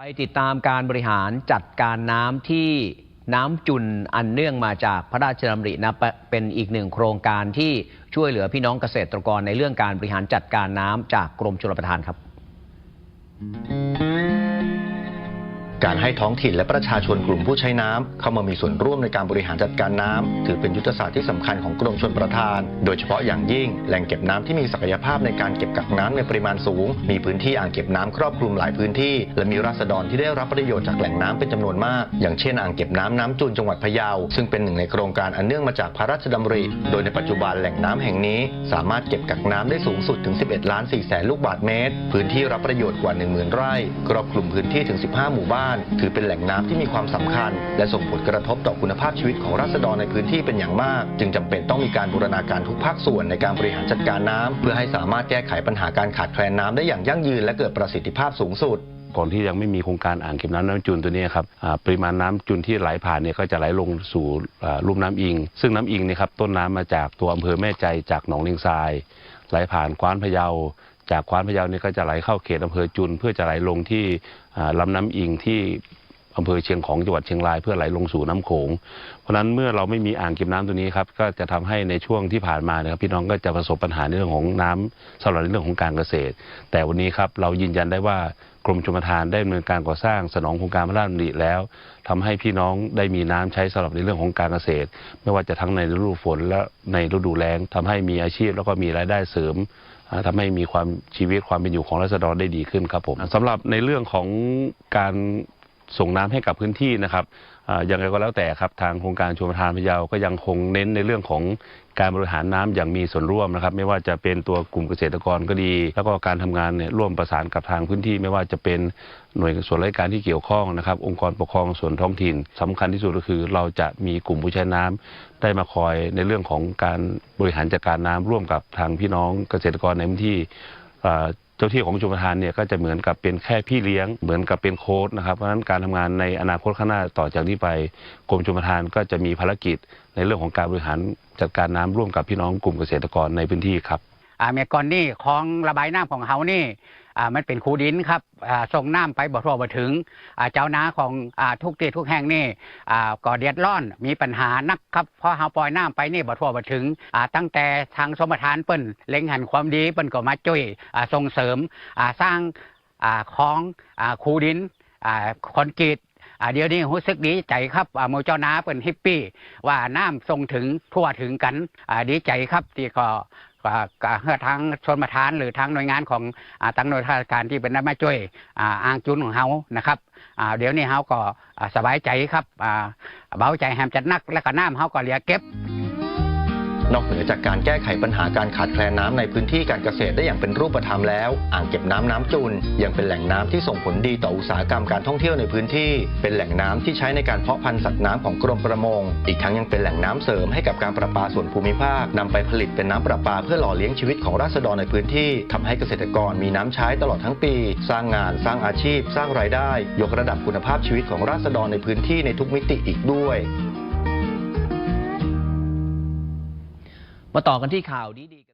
ไปติดตามการบริหารจัดการน้ำที่น้ำจุนอันเนื่องมาจากพระราชดำรินะเป็นอีกหนึ่งโครงการที่ช่วยเหลือพี่น้องเกษตรกรในเรื่องการบริหารจัดการน้ำจากกรมชลประทานครับ การให้ท้องถิ่นและประชาชนกลุ่มผู้ใช้น้ำเข้ามามีส่วนร่วมในการบริหารจัดการน้ำถือเป็นยุทธศาสตร์ที่สำคัญของกรมชลประทาน โดยเฉพาะอย่างยิ่งแหล่งเก็บน้ำที่มีศักยภาพในการเก็บกักน้ำในปริมาณสูง มีพื้นที่อ่างเก็บน้ำครอบคลุมหลายพื้นที่ และมีราษฎรที่ได้รับประโยชน์จากแหล่งน้ำเป็นจำนวนมาก อย่างเช่นอ่างเก็บน้ำน้ำจุนจังหวัดพะเยา ซึ่งเป็นหนึ่งในโครงการอันเนื่องมาจากพระราชดำริ โดยในปัจจุบันแหล่งน้ำแห่งนี้ สามารถเก็บกักน้ำได้สูงสุดถึง 11 ล้าน4แสนลูกบาศก์เมตร พื้นที่รับประโยชน์กว่า 10,000 ไร่ ครอบคลุมพื้นที่ถึง 15 หมู่บ้านถือเป็นแหล่งน้ำที่มีความสำคัญ และส่งผลกระทบต่อคุณภาพชีวิตของราษฎรในพื้นที่เป็นอย่างมาก จึงจำเป็นต้องมีการบูรณาการทุกภาคส่วนในการบริหารจัดการน้ำเพื่อให้สามารถแก้ไขปัญหาการขาดแคลนน้ำได้อย่างยั่งยืนและเกิดประสิทธิภาพสูงสุดก่อนที่ยังไม่มีโครงการอ่างเก็บน้ำน้ำจุนตัวนี้ครับปริมาณน้ำจุนที่ไหลผ่านเนี่ยก็จะไหลลงสู่ลุ่มน้ำอิง ซึ่งน้ำอิงเนี่ยครับต้นน้ำมาจากตัวอำเภอแม่ใจจากหนองเลงทราย ไหลผ่านกว้านพะเยา จากคว้านพะเยาเนี่ยก็จะไหลเข้าเขตอำเภอจุน เพื่อจะไหลลงที่อ่าลำน้ำอิงที่อำเภอเชียงของจังหวัดเชียงรายเพื่อไหลลงสู่น้ำโขง เพราะฉะนั้นเมื่อเราไม่มีอ่างเก็บน้ำตัวนี้ครับก็จะทำให้ในช่วงที่ผ่านมานะครับพี่น้องก็จะประสบปัญหาในเรื่องของน้ำสำหรับในเรื่องของการเกษตร แต่วันนี้ครับเรายืนยันได้ว่า กรมชลประทานได้ดำเนินการก่อสร้างสนองโครงการพระราชดำริแล้วทำให้พี่น้องได้มีน้ำใช้สำหรับในเรื่องของการเกษตร ไม่ว่าจะทั้งในฤดูฝนและในฤดูแล้งทำให้มีอาชีพแล้วก็มีรายได้เสริมทำทำให้มีความชีวิตความเป็นอยู่ของรัษฎรได้ดีขึ้นครับผมสำหรับในเรื่องของการ ส่งน้ำให้กับพื้นที่นะครับอ่ายังไงก็แล้วแต่ครับทางโครงการชลปรทานพยาวก็ยังคงเน้นในเรื่องของการบริหารน้ำอย่างมีส่วนร่วมนะครับ ไม่ว่าจะเป็นตัวกลุ่มเกษตรกรก็ดี แล้วก็การทำงานเนี่ยร่วมประสานกับทางพื้นที่ ไม่ว่าจะเป็นหน่วยส่วนราชการที่เกี่ยวข้องนะครับ องค์กรปกครองส่วนท้องถิ่นสำคัญที่สุดก็คือ เราจะมีกลุ่มผู้ใช้น้ำได้มาคอยในเรื่องของการบริหารจัดการน้ำร่วมกับทางพี่น้องเกษตรกรในพื้นที่ เจ้าที่ของชมประทานเนี่ยก็จะเหมือนกับเป็นแค่พี่เลี้ยง เหมือนกับเป็นโค้ดนะครับเพราะฉะนั้นการทำงานในอนาคตข้างหน้าต่อจากนี้ไปกรมชมประทานก็จะมีภารกิจในเรื่องของการบริหารจัดการน้ำร่วมกับพี่น้องกลุ่มเกษตรกรในพื้นที่ครับอ่าเมื่อก่อนนี่ของระบายน้ำของเฮานี่ มันเป็นคูดินครับส่งน้ำไปบ่ทั่วบ่ถึงเจ้านาของอทุกที่ทุกแห่งนี่ก่อเดือดร้อนมีปัญหานักครับเพราะเฮาปล่อยน้ำไปนี่บ่ทั่วบ่ถึงตั้งแต่ทางสมทานเปิ้นเล็งหันความดีเปิ้นก็มาช่วยส่งเสริมสร้างอ่าคลองอคูดินคอนกรีต อ่าเดี๋ยวนี้รู้สึกดีใจครับอ่าหมู่เจ้านาเป็นฮิปปี้ว่าน้ำส่งถึงทั่วถึงกันอ่าดีใจครับที่ก็ก็เพื่อทางชนประทานหรือทางหน่วยงานของอ่าทางหน่วยราชการที่เป็นได้มาช่วยอ่างจุนของเฮานะครับเดี๋ยวนี้เฮาก็สบายใจครับเบาใจแฮมจัดนักและก็น้ำเฮาก็เหลียเก็บ นอกเหนือจากการแก้ไขปัญหาการขาดแคลนน้ำในพื้นที่การเกษตรได้อย่างเป็นรูปธรรมแล้ว อ่างเก็บน้ำน้ำจุน ยังเป็นแหล่งน้ำที่ส่งผลดีต่ออุตสาหกรรมการท่องเที่ยวในพื้นที่ เป็นแหล่งน้ำที่ใช้ในการเพาะพันธุ์สัตว์น้ำของกรมประมง อีกทั้งยังเป็นแหล่งน้ำเสริมให้กับการประปาส่วนภูมิภาคนำไปผลิตเป็นน้ำประปาเพื่อหล่อเลี้ยงชีวิตของราษฎรในพื้นที่ทำให้เกษตรกรมีน้ำใช้ตลอดทั้งปี สร้างงาน สร้างอาชีพ สร้างรายได้ ยกระดับคุณภาพชีวิตของราษฎรในพื้นที่ในทุกมิติอีกด้วย มาต่อกันที่ข่าวดีๆ